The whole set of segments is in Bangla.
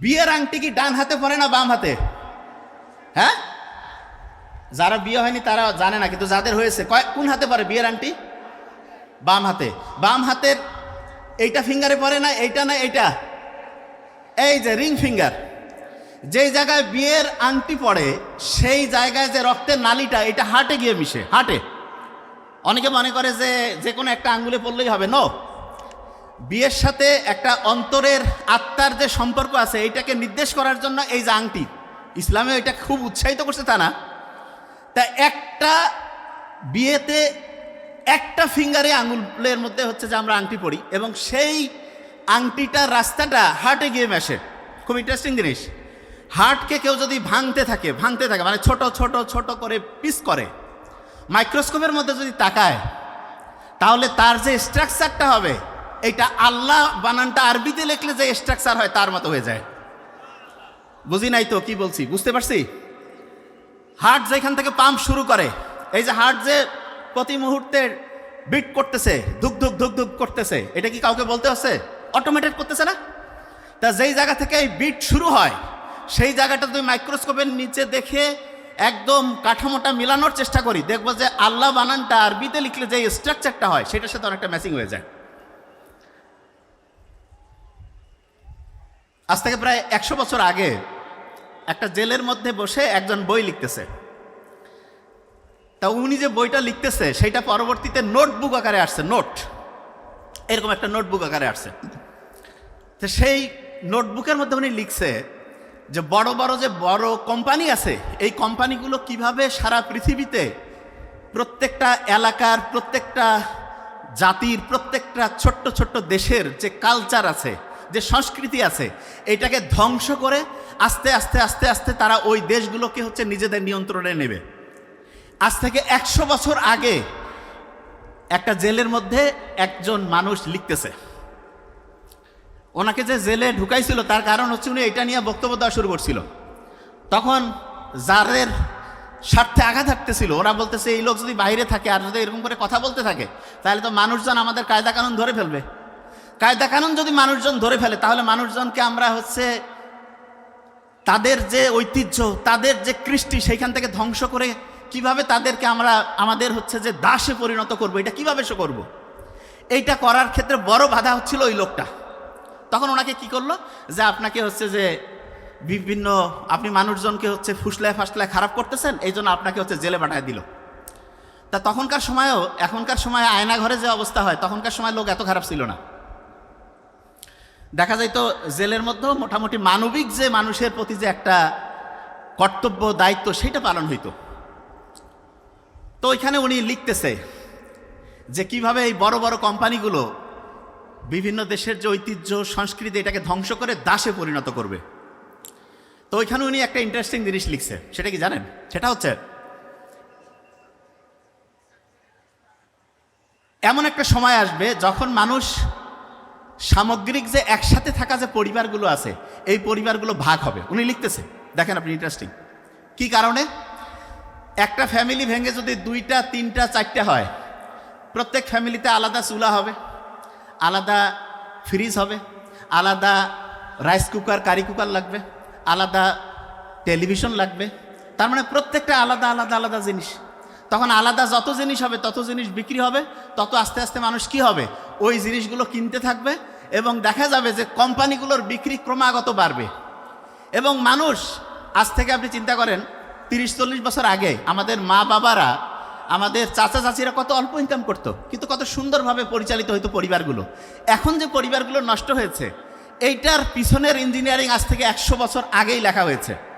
বিয়ের আংটি কি ডান হাতে পরে না বাম হাতে? হ্যাঁ? যারা বিয়ে হয়নি তারা জানে না, কিন্তু যাদের হয়েছে, কয় কোন হাতে পরে বিয়ের আংটি? বাম হাতে। বাম হাতের এইটা ফিঙ্গারে পরে না, এইটা না, এইটা? এই যে রিং ফিঙ্গার। যেই জায়গায় বিয়ের আংটি পড়ে, সেই জায়গায় যে রক্তের নালিটা, এটা হাটে গিয়ে মিশে, হাটে। অনেকে মনে করে যে যে কোনো একটা আঙ্গুলে পড়লেই হবে নো বিয়ের সাথে একটা অন্তরের আত্মার যে সম্পর্ক আছে, এইটাকে নির্দেশ করার জন্য এই যে আংটি, ইসলামে এটা খুব উৎসাহিত করছে তা না। তা একটা বিয়েতে একটা ফিঙ্গারে আঙুলের মধ্যে হচ্ছে যে আমরা আংটি পড়ি এবং সেই আংটিটার রাস্তাটা হার্টে গিয়ে মেশে। খুব ইন্টারেস্টিং জিনিস। হার্টকে কেউ যদি ভাঙতে থাকে ভাঙতে থাকে মানে ছোট ছোট ছোট করে পিস করে মাইক্রোস্কোপের মধ্যে যদি তাকায়, তাহলে তার যে স্ট্রাকচারটা হবে এটা আল্লাহ বানানটা আরবিতে লিখলে যে স্ট্রাকচার হয়, তার মতো হয়ে যায়। বুঝি নাই তো কি বলছি? বুঝতে পারছি? হার্ট যেখান থেকে পাম্প শুরু করে, এই যে হার্ট যে প্রতি মুহূর্তে বিট করতেছে, ধুক ধুক ধুক ধুক করতেছে, এটা কি কাউকে বলতে হচ্ছে? অটোমেটেড করতেছে না? তা যেই জায়গা থেকে এই বিট শুরু হয়, সেই জায়গাটা তুমি মাইক্রোস্কোপের নিচে দেখে একদম কাঠামোটা মিলানোর চেষ্টা করি, দেখব যে আল্লাহ বানানটা আরবিতে লিখলে যে স্ট্রাকচারটা হয়, সেটার সাথে অনেকটা ম্যাচিং হয়ে যায়। আজ থেকে প্রায় একশো বছর আগে একটা জেলের মধ্যে বসে একজন বই লিখতেছে। তা উনি যে বইটা লিখতেছে সেটা পরবর্তীতে নোটবুক আকারে আসছে, নোট। এরকম একটা নোটবুক আকারে আসছে। তো সেই নোটবুকের মধ্যে উনি লিখছে যে, বড় বড় যে বড় কোম্পানি আছে, এই কোম্পানিগুলো কীভাবে সারা পৃথিবীতে প্রত্যেকটা এলাকার, প্রত্যেকটা জাতির, প্রত্যেকটা ছোট্ট ছোট্ট দেশের যে কালচার আছে যে সংস্কৃতি আছে, এটাকে ধ্বংস করে আস্তে আস্তে আস্তে আস্তে তারা ওই দেশগুলোকে হচ্ছে নিজেদের নিয়ন্ত্রণে নেবে। আজ থেকে একশো বছর আগে একটা জেলের মধ্যে একজন মানুষ লিখতেছে। ওনাকে যে জেলে ঢুকাইছিল, তার কারণ হচ্ছে উনি এটা নিয়ে বক্তব্য দেওয়া শুরু করছিল। তখন যাদের স্বার্থে আঘাত থাকতেছিল ওরা বলতেছে, এই লোক যদি বাইরে থাকে আর যদি এরকম করে কথা বলতে থাকে, তাহলে তো মানুষজন আমাদের কায়দা কানুন ধরে ফেলবে। কায়দা কানুন যদি মানুষজন ধরে ফেলে, তাহলে মানুষজনকে আমরা হচ্ছে তাদের যে ঐতিহ্য, তাদের যে কৃষ্টি, সেইখান থেকে ধ্বংস করে কীভাবে তাদেরকে আমরা, আমাদের হচ্ছে যে দাসে পরিণত করব, এটা কীভাবে সে করব? এইটা করার ক্ষেত্রে বড় বাধা হচ্ছিল ওই লোকটা। তখন ওনাকে কি করল? যে আপনাকে হচ্ছে যে বিভিন্ন, আপনি মানুষজনকে হচ্ছে ফুসলায় ফাসলায় খারাপ করতেছেন, এই জন্য আপনাকে হচ্ছে জেলে পাঠায় দিল। তা তখনকার সময়ও, এখনকার সময় আয়না ঘরে যে অবস্থা হয়, তখনকার সময় লোক এত খারাপ ছিল না। দেখা যায় তো জেলের মধ্যেও মোটামুটি মানবিক যে মানুষের প্রতি যে একটা কর্তব্য, দায়িত্ব, সেটা পালন হইতো। তো ওইখানে উনি লিখতেছে যে কীভাবে এই বড় বড় কোম্পানিগুলো বিভিন্ন দেশের যে ঐতিহ্য, সংস্কৃতি, এটাকে ধ্বংস করে দাসে পরিণত করবে। তো ওইখানে উনি একটা ইন্টারেস্টিং জিনিস লিখছে। সেটা কি জানেন? সেটা হচ্ছে, এমন একটা সময় আসবে যখন মানুষ সামগ্রিক যে একসাথে থাকা যে পরিবারগুলো আছে, এই পরিবারগুলো ভাগ হবে। উনি লিখতেছে, দেখেন আপনি ইন্টারেস্টিং কি কারণে? একটা ফ্যামিলি ভেঙে যদি দুইটা, তিনটা, চারটে হয়, প্রত্যেক ফ্যামিলিতে আলাদা চুলা হবে, আলাদা ফ্রিজ হবে, আলাদা রাইস কুকার কারি কুকার লাগবে, আলাদা টেলিভিশন লাগবে, তার মানে প্রত্যেকটা আলাদা আলাদা আলাদা জিনিস। তখন আলাদা যত জিনিস হবে, তত জিনিস বিক্রি হবে, তত আস্তে আস্তে মানুষ কি হবে? ওই জিনিসগুলো কিনতে থাকবে এবং দেখা যাবে যে কোম্পানিগুলোর বিক্রি ক্রমাগত বাড়বে। এবং মানুষ, আজ থেকে আপনি চিন্তা করেন, তিরিশ, চল্লিশ বছর আগে আমাদের মা বাবারা, আমাদের চাচা চাচিরা কত অল্প ইনকাম করতো, কিন্তু কত সুন্দরভাবে পরিচালিত হতো পরিবারগুলো। এখন যে পরিবারগুলো নষ্ট হয়েছে, এইটার পিছনের ইঞ্জিনিয়ারিং আজ থেকে একশো বছর আগেই লেখা হয়েছে।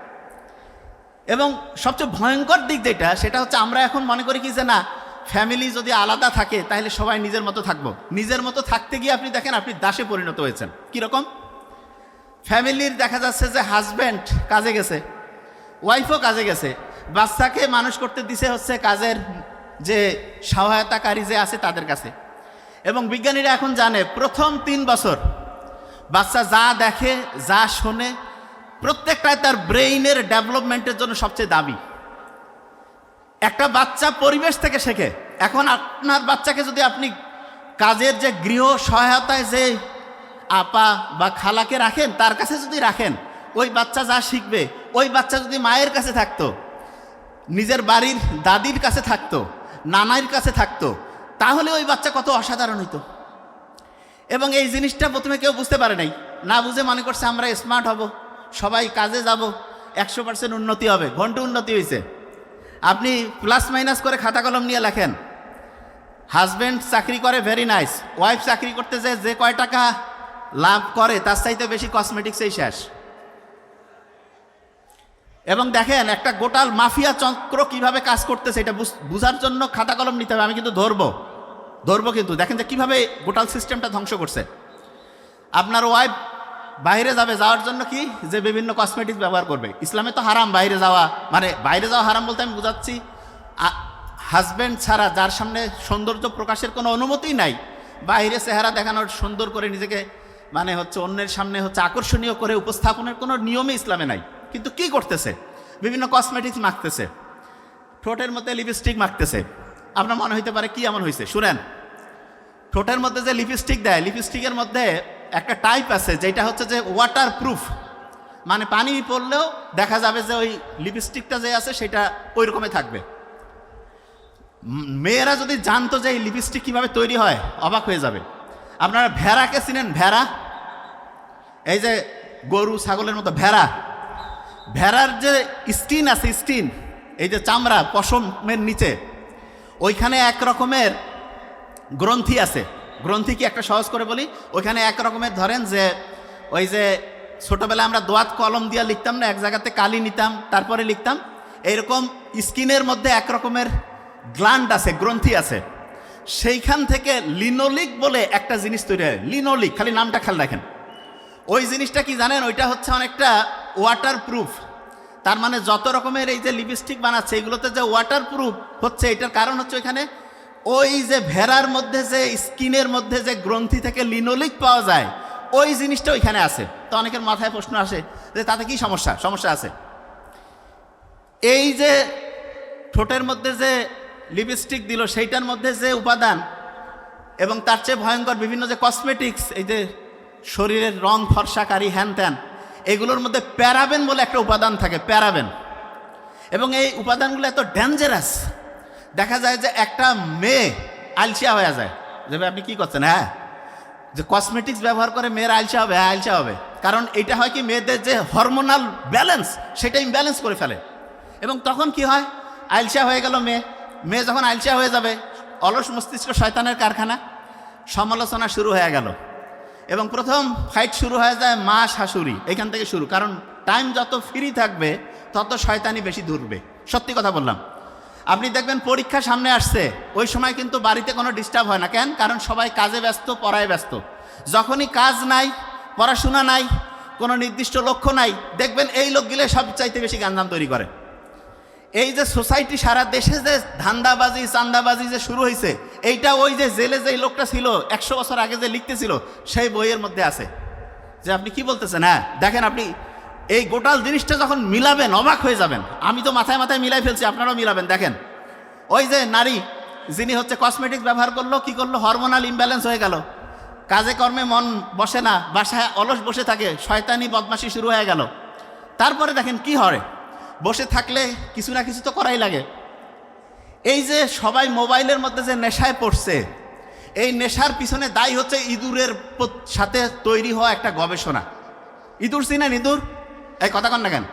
এবং সবচেয়ে ভয়ঙ্কর দিক যেটা, সেটা হচ্ছে আমরা এখন মনে করি কি যে না ফ্যামিলি যদি আলাদা থাকে, তাহলে সবাই নিজের মতো থাকব। নিজের মতো থাকতে গিয়ে আপনি দেখেন, আপনি দাসে পরিণত হয়েছেন। কীরকম? ফ্যামিলির দেখা যাচ্ছে যে হাজব্যান্ড কাজে গেছে ওয়াইফও কাজে গেছে। বাচ্চাকে মানুষ করতে দিছে হচ্ছে কাজের যে সহায়তাকারী যে আছে তাদের কাছে। এবং বিজ্ঞানীরা এখন জানে, প্রথম তিন বছর বাচ্চা যা দেখে, যা শোনে প্রত্যেকটাই তার ব্রেইনের ডেভেলপমেন্টের জন্য সবচেয়ে দামি। একটা বাচ্চা পরিবেশ থেকে শেখে। এখন আপনার বাচ্চাকে যদি আপনি কাজের যে গৃহ সহায়তায় যে আপা বা খালাকে রাখেন, তার কাছে যদি রাখেন, ওই বাচ্চা যা শিখবে, ওই বাচ্চা যদি মায়ের কাছে থাকতো, নিজের বাড়ির দাদির কাছে থাকতো নানার কাছে থাকতো, তাহলে ওই বাচ্চা কত অসাধারণ হইতো। এবং এই জিনিসটা প্রথমে কেউ বুঝতে পারে নাই। না বুঝে মনে করছে আমরা স্মার্ট হব। সবাই কাজে যাব, একশো পার্সেন্ট উন্নতি হবে। ঘণ্টা উন্নতি হয়েছে আপনি প্লাস মাইনাস করে খাতা কলম নিয়ে লেখেন। হাজব্যান্ড চাকরি করে ভেরি নাইস ওয়াইফ চাকরি করতে যে যে কয় টাকা লাভ করে, তার চাইতে বেশি কসমেটিক্সেই শেষ। এবং দেখেন, একটা গোটাল মাফিয়া চক্র কীভাবে কাজ করতেছে এটা বুঝ- বুঝার জন্য খাতা কলম নিতে হবে। আমি কিন্তু ধরবো। ধরবো কিন্তু। দেখেন যে কীভাবে গোটাল সিস্টেমটা ধ্বংস করছে। আপনার ওয়াইফ বাইরে যাবে যাওয়ার জন্য কি? যে বিভিন্ন কসমেটিক্স ব্যবহার করবে। ইসলামে তো হারাম বাইরে যাওয়া। মানে বাইরে যাওয়া হারাম বলতে আমি বুঝাচ্ছি হাজব্যান্ড ছাড়া যার সামনে সৌন্দর্য প্রকাশের কোনো অনুমতি নাই, বাইরে চেহারা দেখানোর সুন্দর করে নিজেকে মানে হচ্ছে অন্যের সামনে হচ্ছে আকর্ষণীয় করে উপস্থাপনের কোনো নিয়মই ইসলামে নাই। কিন্তু কি করতেছে? বিভিন্ন কসমেটিক্স মাখতেছে। ঠোঁটের মধ্যে লিপস্টিক মাখতেছে। আপনার মনে হইতে পারে কি এমন হয়েছে শুনেন। ঠোঁটের মধ্যে যে লিপস্টিক দেয় লিপস্টিকের মধ্যে একটা টাইপ আছে, যেটা হচ্ছে যে ওয়াটার প্রুফ মানে পানি পড়লেও দেখা যাবে যে ওই লিপস্টিকটা যে আছে, সেটা ওই রকমই থাকবে মেয়েরা যদি জানতো যে এই লিপস্টিক কীভাবে তৈরি হয়, অবাক হয়ে যাবে। আপনারা ভেড়াকে চিনেন? ভেড়া? এই যে গরু, ছাগলের মতো ভেড়া। ভেড়ার যে স্কিন আছে, স্কিন, এই যে চামড়া, পশমের নিচে, ওইখানে এক রকমের গ্রন্থি আছে। গ্রন্থি কি একটা সহজ করে বলি? ওইখানে এক রকমের ধরেন যে, ওই যে ছোটবেলায় আমরা দোয়াত কলম দিয়ে লিখতাম না, এক জায়গাতে কালি নিতাম, তারপরে লিখতাম। এইরকম স্কিনের মধ্যে এক রকমের গ্ল্যান্ড আছে, গ্রন্থি আছে। সেইখান থেকে লিনোলিক বলে একটা জিনিস তৈরি হয়। লিনোলিক, খালি নামটা খেয়াল রাখেন। ওই জিনিসটা কি জানেন? ওইটা হচ্ছে অনেকটা ওয়াটার প্রুফ তার মানে যত রকমের এই যে লিপস্টিক বানাচ্ছে, এগুলোতে যে ওয়াটার প্রুফ হচ্ছে, এটার কারণ হচ্ছে ওইখানে ওই যে ভেড়ার মধ্যে যে স্কিনের মধ্যে যে গ্রন্থি থেকে লিনোলিক পাওয়া যায়, ওই জিনিসটা ওইখানে আছে। তো অনেকের মাথায় প্রশ্ন আসে যে তাতে কি সমস্যা? সমস্যা আছে। এই যে ঠোঁটের মধ্যে যে লিপস্টিক দিল, সেইটার মধ্যে যে উপাদান এবং তার চেয়ে ভয়ঙ্কর বিভিন্ন যে কসমেটিক্স এই যে শরীরের রং ফর্সাকারী, হ্যান ত্যান, এগুলোর মধ্যে প্যারাবেন বলে একটা উপাদান থাকে, প্যারাবেন। এবং এই উপাদানগুলো এত ডেঞ্জারাস দেখা যায় যে একটা মেয়ে আলসিয়া হয়ে যায়। যে আপনি কি করছেন? হ্যাঁ? যে কসমেটিক্স ব্যবহার করে মেয়ের আলসা হবে হ্যাঁ আলসা হবে। কারণ এটা হয় কি, মেয়েদের যে হরমোনাল ব্যালেন্স সেটা ইমব্যালেন্স করে ফেলে। এবং তখন কি হয়? আলসা হয়ে গেল মেয়ে। মেয়ে যখন আলসা হয়ে যাবে, অলস মস্তিষ্ক শয়তানের কারখানা, সমালোচনা শুরু হয়ে গেল। এবং প্রথম ফাইট শুরু হয়ে যায় মা শাশুড়ি, এখান থেকে শুরু। কারণ টাইম যত ফ্রি থাকবে, তত শয়তানি বেশি ধরবে। সত্যি কথা বললাম। আপনি দেখবেন পরীক্ষা সামনে আসছে। ওই সময় কিন্তু বাড়িতে কোনো ডিস্টার্ব হয় না। কেন? কারণ সবাই কাজে ব্যস্ত, পড়ায় ব্যস্ত। যখনই কাজ নাই, পড়াশোনা নাই, কোনো নির্দিষ্ট লক্ষ্য নাই, দেখবেন এই লোকগুলো সবচাইতে বেশি গাঞ্জাম তৈরি করে। এই যে সোসাইটি সারা দেশে যে ধান্দাবাজি, চান্দাবাজি যে শুরু হয়েছে এইটা ওই যে জেলে যে লোকটা ছিল, একশো বছর আগে যে লিখতেছিল, সেই বইয়ের মধ্যে আছে। যে আপনি কি বলতেছেন? হ্যাঁ দেখেন আপনি এই গোটাল জিনিসটা যখন মিলাবেন, অবাক হয়ে যাবেন। আমি তো মাথায় মাথায় মিলাই ফেলছি, আপনারাও মিলাবেন, দেখেন। ওই যে নারী, যিনি হচ্ছে কসমেটিক্স ব্যবহার করল, কি করল? হরমোনাল ইমব্যালেন্স হয়ে গেল। কাজে কর্মে মন বসে না, বাসায় অলস বসে থাকে, শয়তানি বদমাশি শুরু হয়ে গেল। তারপরে দেখেন কি হয়? বসে থাকলে কিছু না কিছু তো করাই লাগে। এই যে সবাই মোবাইলের মধ্যে যে নেশায় পড়ছে, এই নেশার পিছনে দায়ী হচ্ছে ইঁদুরের সাথে তৈরি হওয়া একটা গবেষণা। ইঁদুর চিনেন ইঁদুর? এই কথা কন না কেন?